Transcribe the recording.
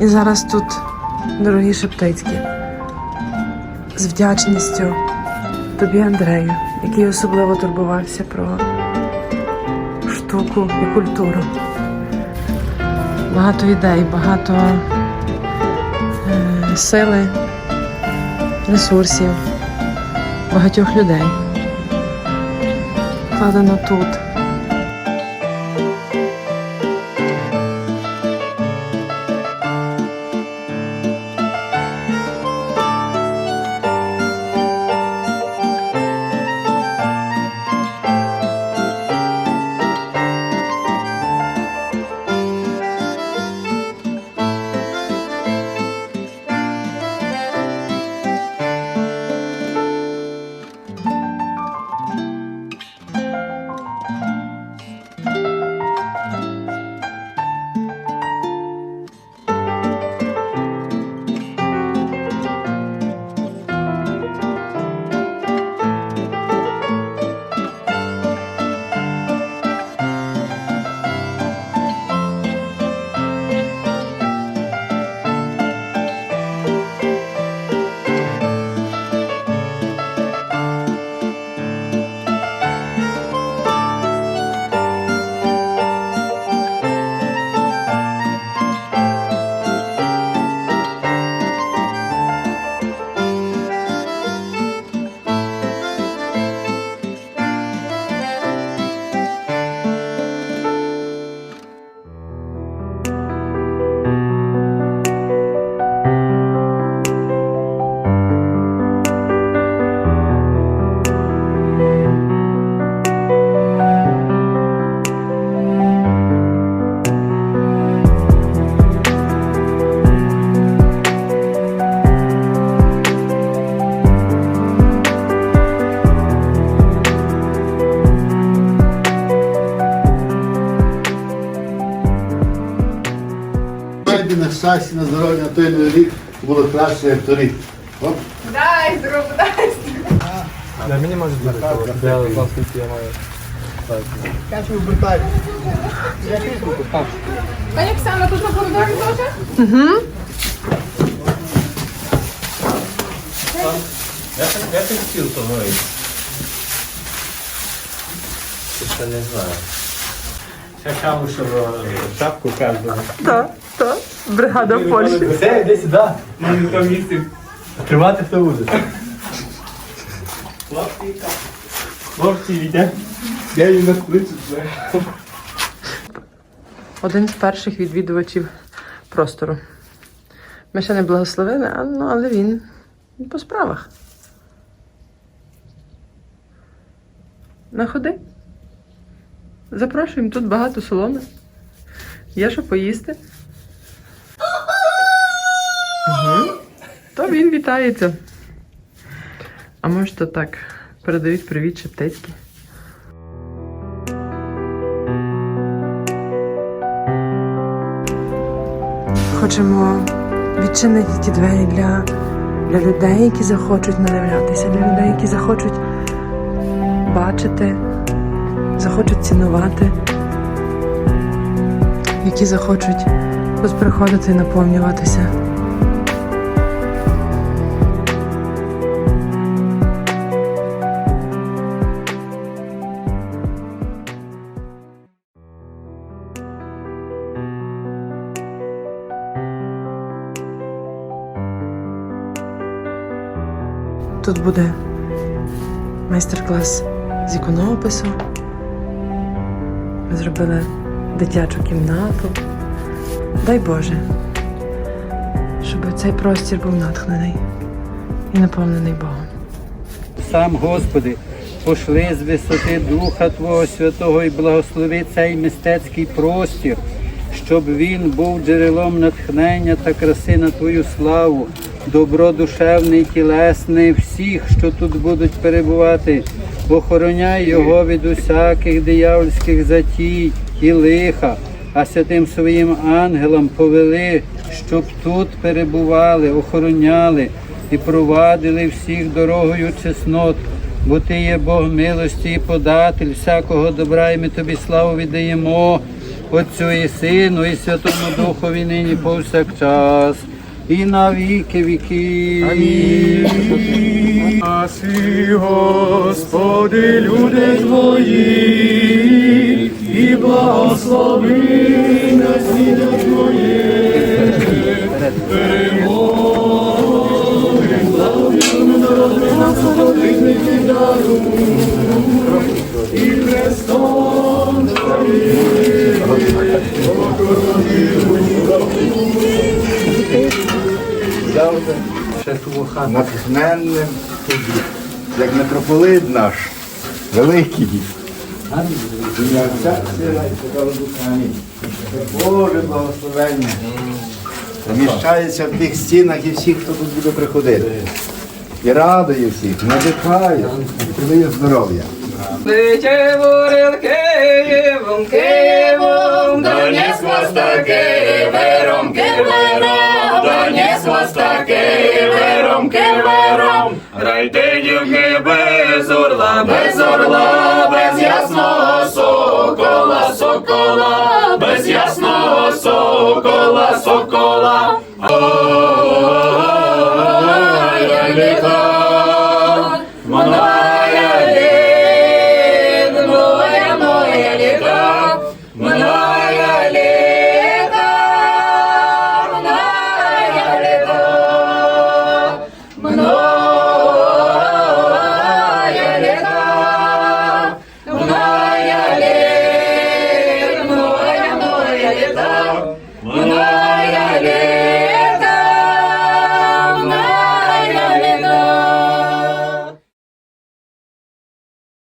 І зараз тут, дорогі Шептицькі, з вдячністю тобі, Андрею, який особливо турбувався про штуку і культуру. Багато ідей, багато е, сили, ресурсів, багатьох людей. Вкладено тут. Щастя, на здоров'я, на той новий рік було краще, як торік. Оп. Дай, здорово, дай. Для мені може бути, де наскільки я маю. Пані Оксана, тут на коридорі теж? Я ти стіл помою. Ще не знаю. Я кажу, що шапку кожного. Так, так. Бригада в Польщі. Все, йди сюди. Можна в тому місці тримати хто буде. Хлопці, хлопці, йде. Я їм нас кличу. Один з перших відвідувачів простору. Ми ще не благословили, а, ну, але він по справах. Находи. Запрошуємо, тут багато соломи. Є що поїсти. То він вітається. А може то так. Передають привіт шептецькі. Хочемо відчинити ті двері для, для людей, які захочуть надивлятися, для людей, які захочуть бачити, захочуть цінувати, які захочуть тут приходити і наповнюватися. Тут буде майстер-клас з іконопису. Ми зробили дитячу кімнату. Дай Боже, щоб цей простір був натхнений і наповнений Богом. Сам Господи, пошли з висоти Духа Твого Святого і благослови цей мистецький простір, щоб він був джерелом натхнення та краси на Твою славу, добро душевне і всіх, що тут будуть перебувати. Охороняй його від усяких диявольських затій і лиха, а святим своїм ангелам повели, щоб тут перебували, охороняли і провадили всіх дорогою чеснот, бо ти є Бог милості і податель всякого добра, і ми тобі славу віддаємо. Отцю і Сину, і Святому Духові нині повсякчас, і на віки віки. Амінь. Спаси, Господи, люди Твої, і благослови насіння Твоє. Перемоги, славним народом нашого визники дару, і натхненним тобі, як митрополит наш, великий. Ім'я Отця, Сина і Святого Духа. Амінь. Боже благословення. Вміщається в тих стінах і всіх, хто тут буде приходити. І радує всіх, надихає, і придає здоров'я. Києвом, Києвом, доніс хвоста Києвером, Києвером, доніс хвоста Києвером, Києвером. Райдинівки без орла, без орла, без ясного сокола, сокола, без ясного сокола, сокола.